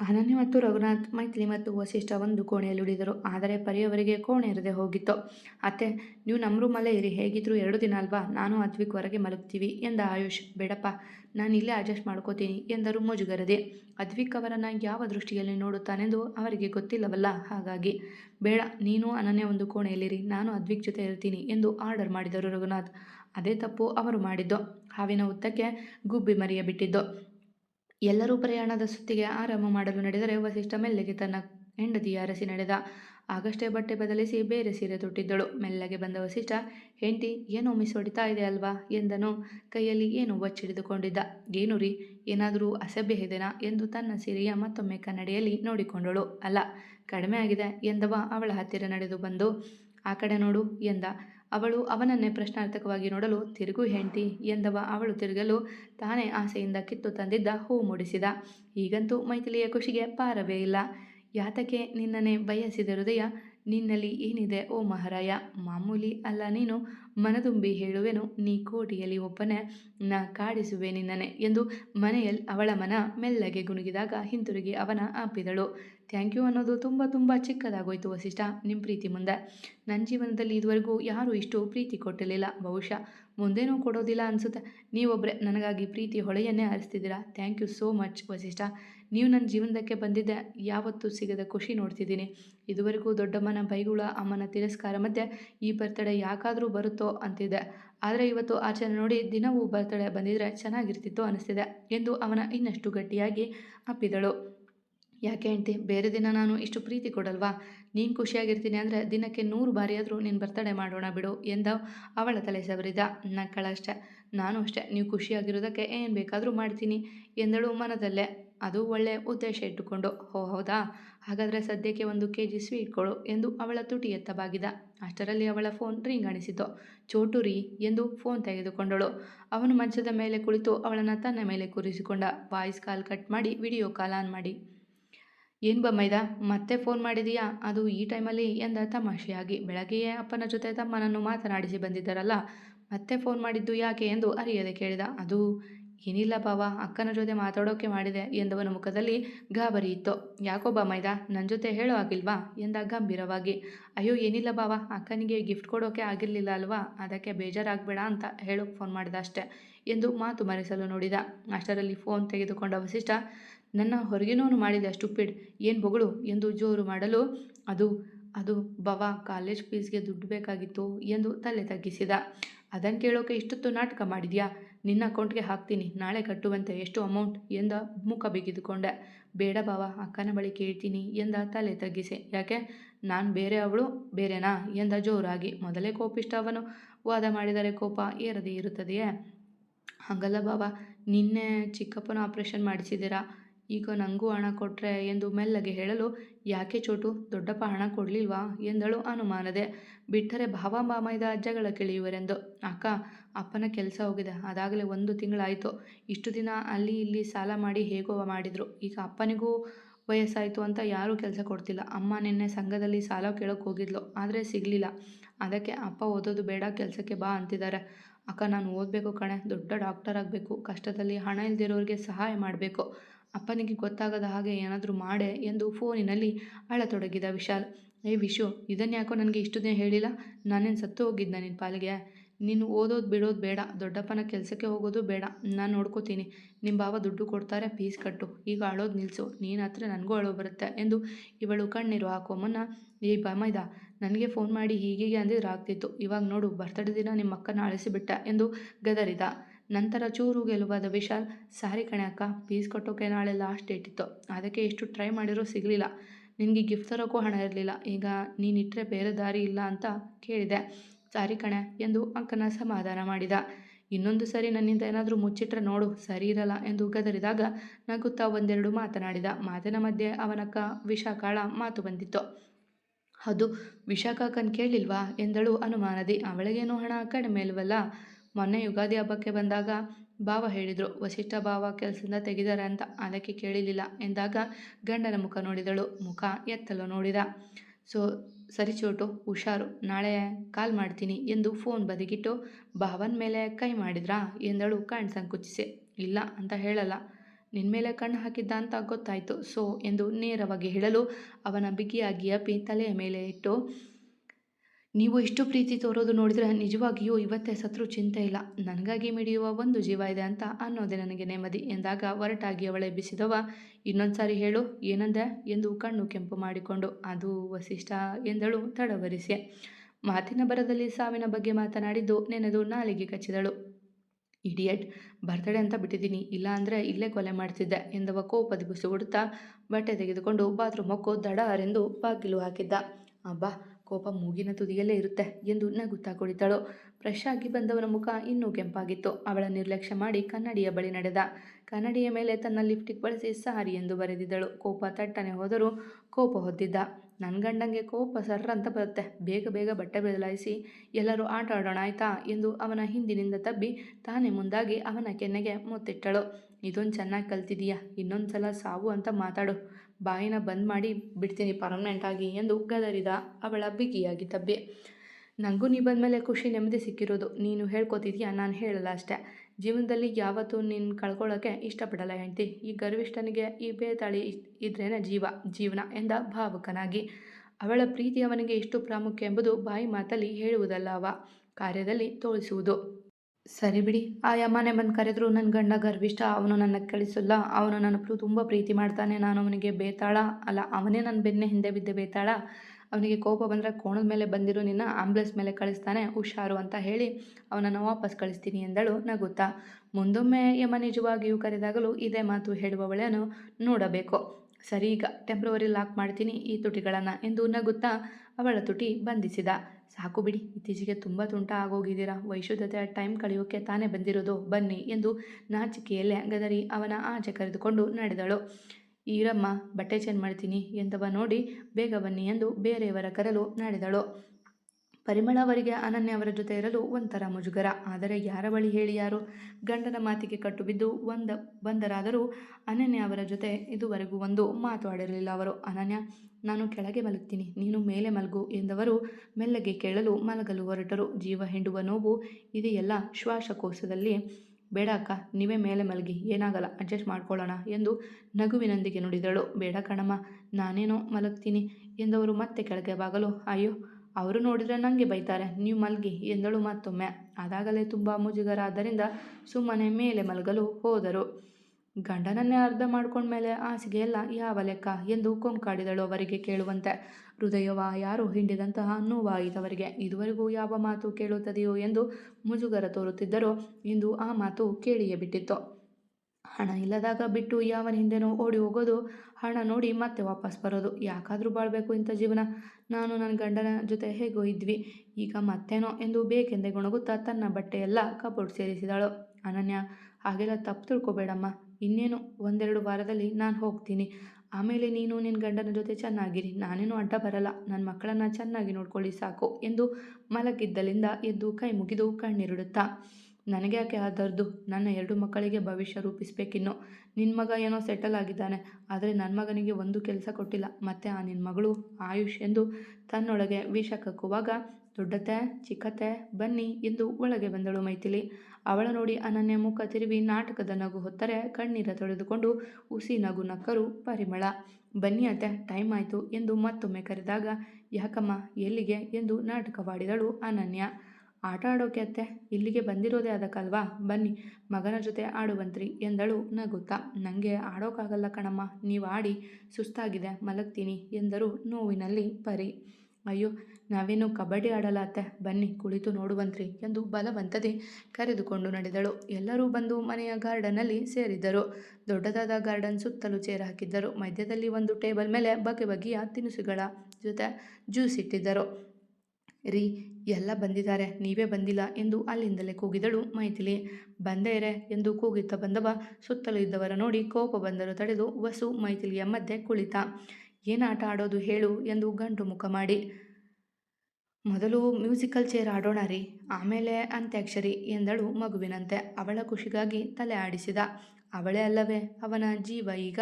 ಅನನ್ಯ ಮತ್ತು ರಘುನಾಥ್ ಮೈತ್ರಿ ಮತ್ತು ವಸಿಷ್ಠ ಒಂದು ಕೋಣೆಯಲ್ಲಿ ಉಳಿದರು. ಆದರೆ ಪರಿಯವರಿಗೆ ಕೋಣೆ ಇರದೆ ಹೋಗಿತ್ತು. ಅತ್ತೆ, ನೀವು ನಮ್ಮ ರೂಮಲ್ಲೇ ಇರಿ. ಹೇಗಿದ್ರು ಎರಡು ದಿನ ಅಲ್ವಾ? ನಾನು ಅದ್ವಿಕ್ ಹೊರಗೆ ಮಲಗ್ತೀವಿ ಎಂದ ಆಯುಷ್. ಬೇಡಪ್ಪ, ನಾನು ಇಲ್ಲೇ ಅಡ್ಜಸ್ಟ್ ಮಾಡ್ಕೋತೀನಿ ಎಂದರು ಮುಜುಗರದೆ. ಅದ್ವಿಕ್ ಅವರನ್ನು ಯಾವ ದೃಷ್ಟಿಯಲ್ಲಿ ನೋಡುತ್ತಾನೆಂದು ಅವರಿಗೆ ಗೊತ್ತಿಲ್ಲವಲ್ಲ? ಹಾಗಾಗಿ, ಬೇಡ, ನೀನು ಅನನ್ಯ ಒಂದು ಕೋಣೆಯಲ್ಲಿರಿ. ನಾನು ಅದ್ವಿಕ್ ಜೊತೆ ಇರ್ತೀನಿ ಎಂದು ಆರ್ಡರ್ ಮಾಡಿದರು ರಘುನಾಥ್. ಅದೇ ತಪ್ಪು ಅವರು ಮಾಡಿದ್ದು. ಹಾವಿನ ಉತ್ತಕ್ಕೆ ಗುಬ್ಬಿ ಮರಿಯ ಬಿಟ್ಟಿದ್ದು ಎಲ್ಲರೂ ಪ್ರಯಾಣದ ಸುತ್ತಿಗೆ ಆರಾಮ ಮಾಡಲು ನಡೆದರೆ ವಸಿಷ್ಠ ಮೆಲ್ಲಗೆ ತನ್ನ ಹೆಂಡತಿಯ ಅರಸಿ ನಡೆದ. ಆಗಷ್ಟೇ ಬಟ್ಟೆ ಬದಲಿಸಿ ಬೇರೆ ಸೀರೆ ತೊಟ್ಟಿದ್ದಳು. ಮೆಲ್ಲಗೆ ಬಂದ ವಸಿಷ್ಠ, ಹೆಂಡತಿ, ಏನೋ ಮಿಸ್ ಹೊಡಿತಾ ಇದೆ ಅಲ್ವಾ? ಎಂದನು. ಕೈಯಲ್ಲಿ ಏನೋ ಬಚ್ಚಿಡಿದುಕೊಂಡಿದ್ದ ಏನು ರೀ, ಏನಾದರೂ ಅಸಭ್ಯ ಇದೆನಾ? ಎಂದು ತನ್ನ ಸೀರೆಯ ಮತ್ತೊಮ್ಮೆ ಕನ್ನಡಿಯಲ್ಲಿ ನೋಡಿಕೊಂಡಳು. ಅಲ್ಲ, ಕಡಿಮೆ ಆಗಿದೆ, ಎಂದವ ಅವಳ ಹತ್ತಿರ ನಡೆದು ಬಂದು. ಆ ಕಡೆ ನೋಡು, ಎಂದ. ಅವಳು ಅವನನ್ನೇ ಪ್ರಶ್ನಾರ್ಥಕವಾಗಿ ನೋಡಲು, ತಿರುಗು ಹೆಂಡತಿ, ಎಂದವ ಅವಳು ತಿರುಗಲು ತಾನೇ ಆಸೆಯಿಂದ ಕಿತ್ತು ತಂದಿದ್ದ ಹೂ ಮೂಡಿಸಿದ. ಈಗಂತೂ ಮೈಥಿಲಿಯ ಖುಷಿಗೆ ಪಾರವೇ ಇಲ್ಲ. ಯಾತಕ್ಕೆ ನಿನ್ನನೆ ಬಯಸಿದ ಹೃದಯ ನಿನ್ನಲ್ಲಿ ಏನಿದೆ? ಓ ಮಹಾರಾಯ, ಮಾಮೂಲಿ ಅಲ್ಲ ನೀನು. ಮನದುಂಬಿ ಹೇಳುವೆನು, ನೀ ಕೋಟಿಯಲ್ಲಿ ಒಬ್ಬನೇ, ನಾ ಕಾಡಿಸುವೆ ನಿನ್ನನೆ ಎಂದು ಮನೆಯಲ್ಲಿ ಅವಳ ಮನ ಮೆಲ್ಲಗೆ ಗುಣುಗಿದಾಗ ಹಿಂತಿರುಗಿ ಅವನ ಆಪಿದಳು. ಥ್ಯಾಂಕ್ ಯು ಅನ್ನೋದು ತುಂಬ ತುಂಬ ಚಿಕ್ಕದಾಗೋಯ್ತು ವಸಿಷ್ಠ ನಿಮ್ಮ ಪ್ರೀತಿ ಮುಂದೆ. ನನ್ನ ಜೀವನದಲ್ಲಿ ಇದುವರೆಗೂ ಯಾರೂ ಇಷ್ಟು ಪ್ರೀತಿ ಕೊಟ್ಟಿರಲಿಲ್ಲ. ಬಹುಶಃ ಮುಂದೇನೂ ಕೊಡೋದಿಲ್ಲ ಅನಿಸುತ್ತೆ. ನೀವೊಬ್ಬರೇ ನನಗಾಗಿ ಪ್ರೀತಿ ಹೊಳೆಯನ್ನೇ ಹರಿಸ್ತಿದ್ದೀರಾ thank you so much Vasishta. ನೀವು ನನ್ನ ಜೀವನದಕ್ಕೆ ಬಂದಿದ್ದೆ ಯಾವತ್ತೂ ಸಿಗದ ಖುಷಿ ನೋಡ್ತಿದ್ದೀನಿ. ಇದುವರೆಗೂ ದೊಡ್ಡಮ್ಮನ ಬೈಗುಳ, ಅಮ್ಮನ ತಿರಸ್ಕಾರ ಮಧ್ಯೆ ಈ ಬರ್ತಡೇ ಯಾಕಾದರೂ ಬರುತ್ತೋ ಅಂತಿದೆ. ಆದರೆ ಇವತ್ತು ಆಚರಣೆ ನೋಡಿ ದಿನವೂ ಬರ್ತಡೇ ಬಂದಿದ್ರೆ ಚೆನ್ನಾಗಿರ್ತಿತ್ತು ಅನಿಸ್ತಿದೆ ಎಂದು ಅವನ ಇನ್ನಷ್ಟು ಗಟ್ಟಿಯಾಗಿ ಅಪ್ಪಿದಳು. ಯಾಕೆ ಅಂತಿ ಬೇರೆ ದಿನ ನಾನು ಇಷ್ಟು ಪ್ರೀತಿ ಕೊಡಲ್ವಾ? ನೀನು ಖುಷಿಯಾಗಿರ್ತೀನಿ ಅಂದರೆ ದಿನಕ್ಕೆ ನೂರು ಬಾರಿಯಾದರೂ ನೀನು ಬರ್ತಡೆ ಮಾಡೋಣ ಬಿಡು ಎಂದ ಅವಳ ತಲೆ ಸವರಿದ. ನಕ್ಕಳಷ್ಟೆ, ನಾನು ಅಷ್ಟೇ, ನೀವು ಖುಷಿಯಾಗಿರೋದಕ್ಕೆ ಏನು ಬೇಕಾದರೂ ಮಾಡ್ತೀನಿ ಎಂದಳು ಮನದಲ್ಲೇ. ಅದು ಒಳ್ಳೆಯ ಉದ್ದೇಶ ಇಟ್ಟುಕೊಂಡು, ಹೋ, ಹೌದಾ? ಹಾಗಾದರೆ ಸದ್ಯಕ್ಕೆ ಒಂದು ಕೆ ಜಿ ಸ್ವೀಟ್ ಕೊಡು, ಎಂದು ಅವಳ ತುಟಿ ಎತ್ತಬಾಗಿದ. ಅಷ್ಟರಲ್ಲಿ ಅವಳ ಫೋನ್ ರಿಂಗ್ ಅಣಿಸಿತು. ಚೋಟು ರೀ, ಎಂದು ಫೋನ್ ತೆಗೆದುಕೊಂಡಳು. ಅವನು ಮಂಚದ ಮೇಲೆ ಕುಳಿತು ಅವಳನ್ನು ತನ್ನ ಮೇಲೆ ಕೂರಿಸಿಕೊಂಡ. ವಾಯ್ಸ್ ಕಾಲ್ ಕಟ್ ಮಾಡಿ ವಿಡಿಯೋ ಕಾಲ್ ಆನ್ ಮಾಡಿ. ಏನು ಬಮ್ಮೈದ ಮತ್ತೆ ಫೋನ್ ಮಾಡಿದೀಯಾ? ಅದು ಈ ಟೈಮಲ್ಲಿ? ಎಂದ ತಮಾಷೆಯಾಗಿ. ಬೆಳಗ್ಗೆಯೇ ಅಪ್ಪನ ಜೊತೆ ತಮ್ಮನನ್ನು ಮಾತನಾಡಿಸಿ ಬಂದಿದ್ದರಲ್ಲ, ಮತ್ತೆ ಫೋನ್ ಮಾಡಿದ್ದು ಯಾಕೆ ಎಂದು ಅರಿಯದೆ ಕೇಳಿದ. ಅದು ಏನಿಲ್ಲ ಬಾವ, ಅಕ್ಕನ ಜೊತೆ ಮಾತಾಡೋಕೆ ಮಾಡಿದೆ ಎಂದವನ ಮುಖದಲ್ಲಿ ಗಾಬರಿ ಇತ್ತು. ಯಾಕೋ ಬಾ ಮೈದ ನನ್ನ ಜೊತೆ ಹೇಳೋ ಆಗಿಲ್ವಾ ಎಂದ ಗಂಭೀರವಾಗಿ. ಅಯ್ಯೋ, ಏನಿಲ್ಲ ಬಾವ, ಅಕ್ಕನಿಗೆ ಗಿಫ್ಟ್ ಕೊಡೋಕೆ ಆಗಿರಲಿಲ್ಲ ಅಲ್ವಾ? ಅದಕ್ಕೆ ಬೇಜಾರಾಗಬೇಡ ಅಂತ ಹೇಳೋಕೆ ಫೋನ್ ಮಾಡಿದ ಅಷ್ಟೆ ಎಂದು ಮಾತು ಮರೆಸಲು ನೋಡಿದ. ಅಷ್ಟರಲ್ಲಿ ಫೋನ್ ತೆಗೆದುಕೊಂಡ ವಸಿಷ್ಠ, ನನ್ನ ಹೊರಗಿನವನು ಮಾಡಿದ ಸ್ಟುಪಿಡ್ ಏನು ಬೊಗಳು ಎಂದು ಜೋರು ಮಾಡಲು, ಅದು ಅದು ಬವ ಕಾಲೇಜ್ ಫೀಸ್ಗೆ ದುಡ್ಡು ಬೇಕಾಗಿತ್ತು ಎಂದು ತಲೆ ತಗ್ಗಿಸಿದ. ಅದನ್ನು ಕೇಳೋಕೆ ಇಷ್ಟೊತ್ತು ನಾಟಕ ಮಾಡಿದ್ಯಾ? ನಿನ್ನ ಅಕೌಂಟ್ಗೆ ಹಾಕ್ತೀನಿ, ನಾಳೆ ಕಟ್ಟುವಂತೆ ಎಷ್ಟು ಅಮೌಂಟ್? ಎಂದ ಮುಖ ಬಿಗಿದುಕೊಂಡೆ. ಬೇಡ ಬಾವ, ಅಕ್ಕನ ಬಳಿ ಕೇಳ್ತೀನಿ ಎಂದ ತಲೆ ತಗ್ಗಿಸಿ. ಯಾಕೆ? ನಾನು ಬೇರೆ ಅವಳು, ಬೇರೆನಾ? ಎಂದ ಜೋರಾಗಿ. ಮೊದಲೇ ಕೋಪಿಷ್ಟ ಅವನು. ವಾದ ಮಾಡಿದರೆ ಕೋಪ ಏರದೇ ಇರುತ್ತದೆಯೇ? ಹಾಗಲ್ಲ ಬಾವ, ನಿನ್ನೆ ಚಿಕ್ಕಪ್ಪನ ಆಪ್ರೇಷನ್ ಮಾಡಿಸಿದ್ದೀರಾ? ಈಗ ನನಗೂ ಹಣ ಕೊಟ್ಟರೆ ಎಂದು ಮೆಲ್ಲಗೆ ಹೇಳಲು, ಯಾಕೆ ಚೋಟು, ದೊಡ್ಡಪ್ಪ ಹಣ ಕೊಡಲಿಲ್ವಾ? ಎಂದಳು ಅನುಮಾನದೆ. ಬಿಟ್ಟರೆ ಭಾವ ಮಾಮೈದ ಅಜ್ಜಗಳ ಕೇಳಿಯುವರೆಂದು. ಅಕ್ಕ, ಅಪ್ಪನ ಕೆಲಸ ಹೋಗಿದೆ. ಅದಾಗಲೇ ಒಂದು ತಿಂಗಳಾಯಿತು. ಇಷ್ಟು ದಿನ ಅಲ್ಲಿ ಇಲ್ಲಿ ಸಾಲ ಮಾಡಿ ಹೇಗೋ ಮಾಡಿದರು. ಈಗ ಅಪ್ಪನಿಗೂ ವಯಸ್ಸಾಯಿತು ಅಂತ ಯಾರೂ ಕೆಲಸ ಕೊಡ್ತಿಲ್ಲ. ಅಮ್ಮ ನಿನ್ನೆ ಸಂಘದಲ್ಲಿ ಸಾಲ ಕೇಳೋಕೆ ಹೋಗಿದ್ಲು. ಆದರೆ ಸಿಗಲಿಲ್ಲ. ಅದಕ್ಕೆ ಅಪ್ಪ ಓದೋದು ಬೇಡ, ಕೆಲಸಕ್ಕೆ ಬಾ ಅಂತಿದ್ದಾರೆ. ಅಕ್ಕ, ನಾನು ಓದಬೇಕು ಕಣೆ. ದೊಡ್ಡ ಡಾಕ್ಟರ್ ಆಗಬೇಕು. ಕಷ್ಟದಲ್ಲಿ ಹಣ ಇಲ್ದಿರೋರಿಗೆ ಸಹಾಯ ಮಾಡಬೇಕು. ಅಪ್ಪನಿಗೆ ಗೊತ್ತಾಗದ ಹಾಗೆ ಏನಾದರೂ ಮಾಡೆ ಎಂದು ಫೋನಿನಲ್ಲಿ ಅಳತೊಡಗಿದ ವಿಶಾಲ್. ಏ ವಿಶು ಇದನ್ಯಾಕೋ ನನಗೆ ಇಷ್ಟು ದಿನ ಹೇಳಿಲ್ಲ? ನಾನೇನು ಸತ್ತು ಹೋಗಿದ್ದೆ ನಿನ್ನ ಪಾಲಿಗೆ? ನೀನು ಓದೋದು ಬಿಡೋದು ಬೇಡ, ದೊಡ್ಡಪ್ಪನ ಕೆಲಸಕ್ಕೆ ಹೋಗೋದು ಬೇಡ. ನಾನು ನೋಡ್ಕೋತೀನಿ. ನಿಮ್ಮ ಬಾವ ದುಡ್ಡು ಕೊಡ್ತಾರೆ, ಫೀಸ್ ಕಟ್ಟು. ಈಗ ಅಳೋದು ನಿಲ್ಲಿಸು ನೀನು ಹತ್ರ ನನಗೂ ಅಳೋ ಬರುತ್ತೆ ಎಂದು ಇವಳು ಕಣ್ಣೀರು ಹಾಕೋ ಮುನ್ನ, ಏ ಬಮೈದ, ನನಗೆ ಫೋನ್ ಮಾಡಿ ಹೀಗೀಗೆ ಅಂದಿದ್ರೆ ಆಗ್ತಿತ್ತು. ಇವಾಗ ನೋಡು, ಬರ್ತಡೇ ದಿನ ನಿಮ್ಮ ಅಕ್ಕನ ಅಳಿಸಿಬಿಟ್ಟ ಎಂದು ಗದರಿದ. ನಂತರ ಚೂರು ಗೆಲುವಾದ ವಿಶಾಲ್, ಸಾರಿ ಕಣೆ ಅಕ್ಕ ಫೀಸ್ ಕಟ್ಟೋಕೆ ನಾಳೆ ಲಾಸ್ಟ್ ಡೇಟ್ ಇತ್ತು. ಅದಕ್ಕೆ ಎಷ್ಟು ಟ್ರೈ ಮಾಡಿರೋ ಸಿಗಲಿಲ್ಲ. ನಿನಗೆ ಗಿಫ್ಟ್ ತರೋಕ್ಕೂ ಹಣ ಇರಲಿಲ್ಲ. ಈಗ ನೀನಿಟ್ಟರೆ ಬೇರೆ ದಾರಿ ಇಲ್ಲ ಅಂತ ಕೇಳಿದೆ. ಸಾರಿ ಕಣೆ ಎಂದು ಅಕ್ಕನ ಸಮಾಧಾನ ಮಾಡಿದ. ಇನ್ನೊಂದು ಸರಿ ನನ್ನಿಂದ ಏನಾದರೂ ಮುಚ್ಚಿಟ್ರೆ ನೋಡು, ಸರಿ ಇರಲ್ಲ ಎಂದು ಗದರಿದಾಗ ನಗುತ್ತಾ ಒಂದೆರಡು ಮಾತನಾಡಿದ. ಮಾತಿನ ಮಧ್ಯೆ ಅವನಕ್ಕ ವಿಶಾಕಾಳ ಮಾತು ಬಂದಿತ್ತು. ಅದು ವಿಶಾಖಕ್ಕನ್ ಕೇಳಿಲ್ವಾ? ಎಂದಳು ಅನುಮಾನದಿ. ಅವಳಿಗೇನೋ ಹಣ ಕಡಿಮೆ ಇಲ್ವಲ್ಲ? ಮೊನ್ನೆ ಯುಗಾದಿ ಹಬ್ಬಕ್ಕೆ ಬಂದಾಗ ಭಾವ ಹೇಳಿದರು, ವಸಿಷ್ಠ ಬಾವ ಕೆಲಸದಿಂದ ತೆಗೆದರೆ ಅಂತ ಅದಕ್ಕೆ ಕೇಳಿಲಿಲ್ಲ ಎಂದಾಗ ಗಂಡನ ಮುಖ ನೋಡಿದಳು, ಮುಖ ಎತ್ತಲು ನೋಡಿದ. ಸೊ, ಸರಿ ಚೋಟು, ಹುಷಾರು, ನಾಳೆ ಕಾಲ್ ಮಾಡ್ತೀನಿ ಎಂದು ಫೋನ್ ಬದಿಗಿಟ್ಟು, ಭಾವನ ಮೇಲೆ ಕೈ ಮಾಡಿದ್ರಾ? ಎಂದಳು ಕಣ್ ಸಂಕುಚಿಸಿ. ಇಲ್ಲ ಅಂತ ಹೇಳಲ್ಲ. ನಿನ್ನ ಮೇಲೆ ಕಣ್ಣು ಹಾಕಿದ್ದ ಅಂತ ಗೊತ್ತಾಯಿತು, ಸೊ ಎಂದು ನೇರವಾಗಿ ಹೇಳಲು ಅವನ ಬಿಗಿಯಾಗಿ ಅಪ್ಪಿ ತಲೆಯ ಮೇಲೆ ಇಟ್ಟು ನೀವು ಇಷ್ಟು ಪ್ರೀತಿ ತೋರೋದು ನೋಡಿದರೆ ನಿಜವಾಗಿಯೂ ಇವತ್ತೇ ಸತ್ರು ಚಿಂತೆ ಇಲ್ಲ. ನನಗಾಗಿ ಮಿಡಿಯುವ ಒಂದು ಜೀವ ಇದೆ ಅಂತ ಅನ್ನೋದೇ ನನಗೆ ನೆಮ್ಮದಿ ಎಂದಾಗ ಒರಟಾಗಿ ಅವಳೆ ಬಿಸಿದವ. ಇನ್ನೊಂದು ಸಾರಿ ಹೇಳು, ಏನಂದೆ? ಎಂದು ಕಣ್ಣು ಕೆಂಪು ಮಾಡಿಕೊಂಡು, ಅದು ವಸಿಷ್ಠ, ಎಂದಳು ತಡವರಿಸಿ. ಮಾತಿನ ಬರದಲ್ಲಿ ಸಾವಿನ ಬಗ್ಗೆ ಮಾತನಾಡಿದ್ದು ನೆನೆದು ನಾಲಿಗೆ ಕಚ್ಚಿದಳು. ಇಡಿಯಟ್, ಬರ್ತಡೇ ಅಂತ ಬಿಟ್ಟಿದ್ದೀನಿ. ಇಲ್ಲ ಅಂದರೆ ಇಲ್ಲೇ ಕೊಲೆ ಮಾಡ್ತಿದ್ದೆ, ಎಂದವ ಕೋಪದ ಬಿಸಿ ಬಿಡುತ್ತಾ ಬಟ್ಟೆ ತೆಗೆದುಕೊಂಡು ಬಾತ್ರೂಮ್ ಹೊಕ್ಕು ದಡಾರೆಂದು ಬಾಗಿಲು ಹಾಕಿದ್ದ. ಅಬ್ಬಾ ಕೋಪ ಮೂಗಿನ ತುದಿಯಲ್ಲೇ ಇರುತ್ತೆ ಎಂದು ನಗುತ್ತಾ ಕುಳಿತಳು ಫ್ರೆಶ್ ಆಗಿ ಬಂದವನ ಮುಖ ಇನ್ನೂ ಕೆಂಪಾಗಿತ್ತು. ಅವಳ ನಿರ್ಲಕ್ಷ್ಯ ಮಾಡಿ ಕನ್ನಡಿಯ ಬಳಿ ನಡೆದ. ಕನ್ನಡಿಯ ಮೇಲೆ ತನ್ನ ಲಿಫ್ಟಿಕ್ ಬಳಸಿ ಸಾರಿ ಎಂದು ಬರೆದಿದ್ದಳು. ಕೋಪ ತಟ್ಟನೆ ಹೋದರೂ ಕೋಪ ಹೊದ್ದಿದ್ದ. ನನ್ನ ಗಂಡಂಗೆ ಕೋಪ ಸರ್ರ ಅಂತ ಬರುತ್ತೆ. ಬೇಗ ಬೇಗ ಬಟ್ಟೆ ಬದಲಾಯಿಸಿ ಎಲ್ಲರೂ ಆಟ ಆಡೋಣ ಆಯ್ತಾ ಎಂದು ಅವನ ಹಿಂದಿನಿಂದ ತಬ್ಬಿ ತಾನೇ ಮುಂದಾಗಿ ಅವನ ಕೆನ್ನೆಗೆ ಮುತ್ತಿಟ್ಟಳು. ಇದೊಂದು ಚೆನ್ನಾಗಿ ಕಲ್ತಿದೀಯಾ. ಇನ್ನೊಂದು ಸಲ ಸಾವು ಅಂತ ಮಾತಾಡು. ಬಾಯಿನ ಬಂದ್ ಮಾಡಿ ಬಿಡ್ತೀನಿ ಪರ್ಮನೆಂಟ್ ಆಗಿ ಎಂದು ಗದರಿದ ಅವಳ ಬಿಗಿಯಾಗಿ ತಬ್ಬಿ ನನಗೂ ನೀ ಬಂದಮೇಲೆ ಖುಷಿ ನೆಮ್ಮದಿ ಸಿಕ್ಕಿರೋದು. ನೀನು ಹೇಳ್ಕೊತಿದ್ಯಾ? ನಾನು ಹೇಳಲ್ಲ ಅಷ್ಟೇ. ಜೀವನದಲ್ಲಿ ಯಾವತ್ತೂ ನೀನು ಕಳ್ಕೊಳ್ಳೋಕ್ಕೆ ಇಷ್ಟಪಡಲ್ಲ ಹೆಂಡ್ತಿ. ಈ ಗರ್ವಿಷ್ಠನಿಗೆ ಈ ಬೇತಾಳಿ ಇದ್ರೇನೆ ಜೀವ, ಜೀವನ ಎಂದ ಭಾವುಕನಾಗಿ. ಅವಳ ಪ್ರೀತಿ ಅವನಿಗೆ ಎಷ್ಟು ಪ್ರಾಮುಖ್ಯ ಎಂಬುದು ಬಾಯಿ ಮಾತಲ್ಲಿ ಹೇಳುವುದಲ್ಲ ಅವ. ಕಾರ್ಯದಲ್ಲಿ ತೋರಿಸುವುದು. ಸರಿ ಬಿಡಿ. ಆ ಯಮ್ಮನೆ ಬಂದು ಕರೆದ್ರು ನನ್ನ ಗಂಡ ಗರ್ವಿಷ್ಟ ಅವನು ನನ್ನ ಕಳಿಸಲ್ಲ ಅವನು ನನ್ನ ತುಂಬ ಪ್ರೀತಿ ಮಾಡ್ತಾನೆ, ನಾನು ಅವನಿಗೆ ಬೇತಾಳ. ಅಲ್ಲ, ಅವನೇ ನನ್ನ ಬೆನ್ನೆ ಹಿಂದೆ ಬಿದ್ದೆ ಬೇತಾಳ. ಅವನಿಗೆ ಕೋಪ ಬಂದರೆ ಕೋಣದ ಮೇಲೆ ಬಂದಿರೋ, ನಿನ್ನ ಆಂಬ್ಲೆನ್ಸ್ ಮೇಲೆ ಕಳಿಸ್ತಾನೆ, ಹುಷಾರು ಅಂತ ಹೇಳಿ ಅವನನ್ನು ವಾಪಸ್ ಕಳಿಸ್ತೀನಿ ಎಂದಳು ನಗುತ್ತಾ. ಮುಂದೊಮ್ಮೆ ಯಮ ನಿಜವಾಗಿಯೂ ಕರೆದಾಗಲೂ ಇದೇ ಮಾತು ಹೇಳುವವಳನ್ನು ನೋಡಬೇಕು. ಸರಿ, ಈಗ ಟೆಂಪ್ರವರಿ ಲಾಕ್ ಮಾಡ್ತೀನಿ ಈ ತುಟಿಗಳನ್ನು ಎಂದು ನಗುತ್ತಾ ಅವಳ ತುಟಿ ಬಂಧಿಸಿದ. ಸಾಕು ಬಿಡಿ, ಇತ್ತೀಚೆಗೆ ತುಂಬ ತುಂಟ ಆಗೋಗಿದ್ದೀರಾ? ವೈಶುದ್ಧತೆ ಟೈಮ್ ಕಳೆಯೋಕ್ಕೆ ತಾನೇ ಬಂದಿರೋದು, ಬನ್ನಿ ಎಂದು ನಾಚಿಕೆಯಲ್ಲೇ ಗದರಿ ಅವನ ಆಚೆ ಕರೆದುಕೊಂಡು ನಡೆದಳು. ಈರಮ್ಮ, ಬಟ್ಟೆ ಚೇಂಜ್ ಮಾಡ್ತೀನಿ ಎಂದವ ನೋಡಿ, ಬೇಗ ಬನ್ನಿ ಎಂದು ಬೇರೆಯವರ ಕರಲು ನಡೆದಳು. ಪರಿಮಳ ಅವರಿಗೆ ಅನನ್ಯ ಅವರ ಜೊತೆ ಇರಲು ಒಂಥರ ಮುಜುಗರ. ಆದರೆ ಯಾರ ಬಳಿ ಹೇಳಿ ಯಾರು? ಗಂಡನ ಮಾತಿಗೆ ಕಟ್ಟು ಬಿದ್ದು ಒಂದ, ಬಂದರಾದರೂ ಅನನ್ಯ ಅವರ ಜೊತೆ ಇದುವರೆಗೂ ಒಂದು ಮಾತು ಆಡಿರಲಿಲ್ಲ ಅವರು. ಅನನ್ಯ, ನಾನು ಕೆಳಗೆ ಮಲಗ್ತೀನಿ, ನೀನು ಮೇಲೆ ಮಲಗು ಎಂದವರು ಮೆಲ್ಲಗೆ ಕೇಳಲು ಮಲಗಲು ಹೊರಟರು. ಜೀವ ಹಿಂಡುವ ನೋವು ಇದೆಯೆಲ್ಲ, ಶ್ವಾಸಕೋಶದಲ್ಲಿ. ಬೇಡ ಅಕ್ಕ, ನೀವೇ ಮೇಲೆ ಮಲಗಿ, ಏನಾಗಲ್ಲ, ಅಡ್ಜಸ್ಟ್ ಮಾಡ್ಕೊಳ್ಳೋಣ ಎಂದು ನಗುವಿನೊಂದಿಗೆ ನುಡಿದಳು. ಬೇಡ ಕಣಮ್ಮ, ನಾನೇನೋ ಮಲಗ್ತೀನಿ ಎಂದವರು ಮತ್ತೆ ಕೆಳಗೆ ಬಾಗಲು, ಅಯ್ಯೋ ಅವರು ನೋಡಿದರೆ ನನಗೆ ಬೈತಾರೆ, ನೀವು ಮಲಗಿ, ಎಂದಳು ಮತ್ತೊಮ್ಮೆ. ಅದಾಗಲೇ ತುಂಬ ಮುಜುಗರ ಆದ್ದರಿಂದ ಸುಮ್ಮನೆ ಮೇಲೆ ಮಲಗಲು ಹೋದರು. ಗಂಡನನ್ನೇ ಅರ್ಧ ಮಾಡ್ಕೊಂಡ್ಮೇಲೆ ಹಾಸಿಗೆ ಎಲ್ಲ ಯಾವ ಲೆಕ್ಕ ಎಂದು ಕೊಂಕಾಡಿದಳು ಅವರಿಗೆ ಕೇಳುವಂತೆ. ಹೃದಯವ, ಯಾರು ಹಿಂಡಿದಂತಹ ನೋವಾಯಿತವರಿಗೆ? ಇದುವರೆಗೂ ಯಾವ ಮಾತು ಕೇಳುತ್ತದೆಯೋ ಎಂದು ಮುಜುಗರ ತೋರುತ್ತಿದ್ದರೋ ಇಂದು ಆ ಮಾತು ಕೇಳಿಯೇ ಬಿಟ್ಟಿತ್ತು. ಹಣ ಇಲ್ಲದಾಗ ಬಿಟ್ಟು ಯಾವನ ಹಿಂದೆನೋ ಓಡಿ ಹೋಗೋದು, ಹಣ ನೋಡಿ ಮತ್ತೆ ವಾಪಸ್ ಬರೋದು. ಯಾಕಾದರೂ ಬಾಳಬೇಕು ಇಂಥ ಜೀವನ. ನಾನು ನನ್ನ ಗಂಡನ ಜೊತೆ ಹೇಗೋ ಇದ್ವಿ. ಈಗ ಮತ್ತೇನೋ ಎಂದು ಬೇಕೆಂದೇ ಗುಣಗುತ್ತಾ ತನ್ನ ಬಟ್ಟೆಯೆಲ್ಲ ಕಬೋರ್ಡ್ ಸೇರಿಸಿದಳು. ಅನನ್ಯ, ಹಾಗೆಲ್ಲ ತಪ್ಪು ತಿಳ್ಕೊಬೇಡಮ್ಮ. ಇನ್ನೇನು, ಒಂದೆರಡು ವಾರದಲ್ಲಿ ನಾನು ಹೋಗ್ತೀನಿ. ಆಮೇಲೆ ನೀನು ನಿನ್ನ ಗಂಡನ ಜೊತೆ ಚೆನ್ನಾಗಿರಿ. ನಾನೇನು ಅಡ್ಡ ಬರಲ್ಲ. ನನ್ನ ಮಕ್ಕಳನ್ನು ಚೆನ್ನಾಗಿ ನೋಡ್ಕೊಳ್ಳಿ ಸಾಕು ಎಂದು ಮಲಗಿದ್ದಲ್ಲಿಂದ ಎದ್ದು ಕೈ ಮುಗಿದು ಕಣ್ಣೀರಿಡುತ್ತಾ ನನಗೆ ಯಾಕೆ ಆದರ್ದು? ನನ್ನ ಎರಡು ಮಕ್ಕಳಿಗೆ ಭವಿಷ್ಯ ರೂಪಿಸ್ಬೇಕಿನ್ನು. ನಿನ್ನ ಮಗ ಏನೋ ಸೆಟಲ್ ಆಗಿದ್ದಾನೆ. ಆದರೆ ನನ್ನ ಮಗನಿಗೆ ಒಂದು ಕೆಲಸ ಕೊಟ್ಟಿಲ್ಲ. ಮತ್ತು ಆ ನಿನ್ನ ಮಗಳು ಆಯುಷ್ ಎಂದು ತನ್ನೊಳಗೆ ವಿಷ ಕಕ್ಕುವಾಗ ದೊಡ್ಡತೆ ಚಿಕ್ಕತೆ ಬನ್ನಿ ಎಂದು ಒಳಗೆ ಬಂದಳು ಮೈಥಿಲಿ. ಅವಳ ನೋಡಿ ಅನನ್ಯ ಮುಖ ತಿರುವಿ ನಾಟಕದ ನಗು ಹೊತ್ತರೆ ಕಣ್ಣೀರ ತೊಳೆದುಕೊಂಡು ಉಸಿ ನಗು ನಕ್ಕರು, ಪರಿಮಳ, ಬನ್ನಿ ಅತ್ತೆ, ಟೈಮ್ ಆಯಿತು ಎಂದು ಮತ್ತೊಮ್ಮೆ ಕರೆದಾಗ, ಯಾಕಮ್ಮ, ಎಲ್ಲಿಗೆ? ಎಂದು ನಾಟಕವಾಡಿದಳು ಅನನ್ಯ. ಆಟ ಆಡೋಕೆ ಅತ್ತೆ, ಇಲ್ಲಿಗೆ ಬಂದಿರೋದೇ ಅದಕ್ಕಲ್ವಾ? ಬನ್ನಿ, ಮಗನ ಜೊತೆ ಆಡುವಂತ್ರಿ ಎಂದಳು ನಗುತ್ತಾ. ನನಗೆ ಆಡೋಕ್ಕಾಗಲ್ಲ ಕಣಮ್ಮ, ನೀವು ಆಡಿ, ಸುಸ್ತಾಗಿದೆ, ಮಲಗ್ತೀನಿ ಎಂದರು ನೋವಿನಲ್ಲಿ ಪರಿ. ಅಯ್ಯೋ, ನಾವೇನು ಕಬಡ್ಡಿ ಆಡಲ್ಲ ಅತ್ತೆ, ಬನ್ನಿ ಕುಳಿತು ನೋಡುವಂತ್ರಿ ಎಂದು ಬಲವಂತದೆ ಕರೆದುಕೊಂಡು ನಡೆದಳು. ಎಲ್ಲರೂ ಬಂದು ಮನೆಯ ಗಾರ್ಡನ್ನಲ್ಲಿ ಸೇರಿದರು ದೊಡ್ಡದಾದ ಗಾರ್ಡನ್ ಸುತ್ತಲೂ ಚೇರ್ ಹಾಕಿದ್ದರು. ಮಧ್ಯದಲ್ಲಿ ಒಂದು ಟೇಬಲ್ ಮೇಲೆ ಬಗೆ ಬಗೆಯ ತಿನಿಸುಗಳ ಜೊತೆ ಜ್ಯೂಸ್ ಇಟ್ಟಿದ್ದರು. ರೀ, ಎಲ್ಲ ಬಂದಿದ್ದಾರೆ ನೀವೇ ಬಂದಿಲ್ಲ ಎಂದು ಅಲ್ಲಿಂದಲೇ ಕೂಗಿದಳು ಮೈಥಿಲಿ. ಬಂದೇರೆ ಎಂದು ಕೂಗುತ್ತಾ ಬಂದವ, ಸುತ್ತಲೂ ಇದ್ದವರ ನೋಡಿ ಕೋಪ ಬಂದರು ತಡೆದು ವಸು ಮೈಥಿಲಿಯ ಮಧ್ಯೆ ಕುಳಿತ. ಏನಾಟ ಆಡೋದು ಹೇಳು ಎಂದು ಗಂಟು ಮುಖ ಮಾಡಿ. ಮೊದಲು ಮ್ಯೂಸಿಕಲ್ ಚೇರ್ ಆಡೋಣ ರೀ, ಆಮೇಲೆ ಅಂತ್ಯಾಕ್ಷರಿ ಎಂದಳು ಮಗುವಿನಂತೆ. ಅವಳ ಖುಷಿಗಾಗಿ ತಲೆ ಆಡಿಸಿದ. ಅವಳೇ ಅಲ್ಲವೇ, ಅವನ ಜೀವ ಈಗ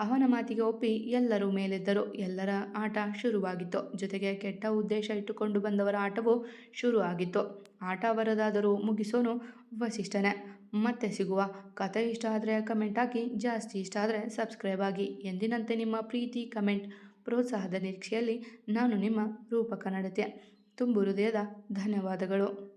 ಅವನ ಮಾತಿಗೆ ಒಪ್ಪಿ ಎಲ್ಲರೂ ಮೇಲೆದ್ದರು. ಎಲ್ಲರ ಆಟ ಶುರುವಾಗಿತ್ತು. ಜೊತೆಗೆ ಕೆಟ್ಟ ಉದ್ದೇಶ ಇಟ್ಟುಕೊಂಡು ಬಂದವರ ಆಟವೂ ಶುರು ಆಗಿತ್ತು ಆಟ ಬರದಾದರೂ ಮುಗಿಸೋನು ವಸಿಷ್ಠನೇ. ಮತ್ತೆ ಸಿಗುವ. ಕತೆ ಇಷ್ಟ ಆದರೆ ಕಮೆಂಟ್ ಹಾಕಿ. ಜಾಸ್ತಿ ಇಷ್ಟ ಆದರೆ ಸಬ್ಸ್ಕ್ರೈಬ್ ಆಗಿ. ಎಂದಿನಂತೆ ನಿಮ್ಮ ಪ್ರೀತಿ ಕಮೆಂಟ್ ಪ್ರೋತ್ಸಾಹದ ನಿರೀಕ್ಷೆಯಲ್ಲಿ ನಾನು ನಿಮ್ಮ ರೂಪಕ ನಡತೆ. ತುಂಬು ಹೃದಯದ ಧನ್ಯವಾದಗಳು.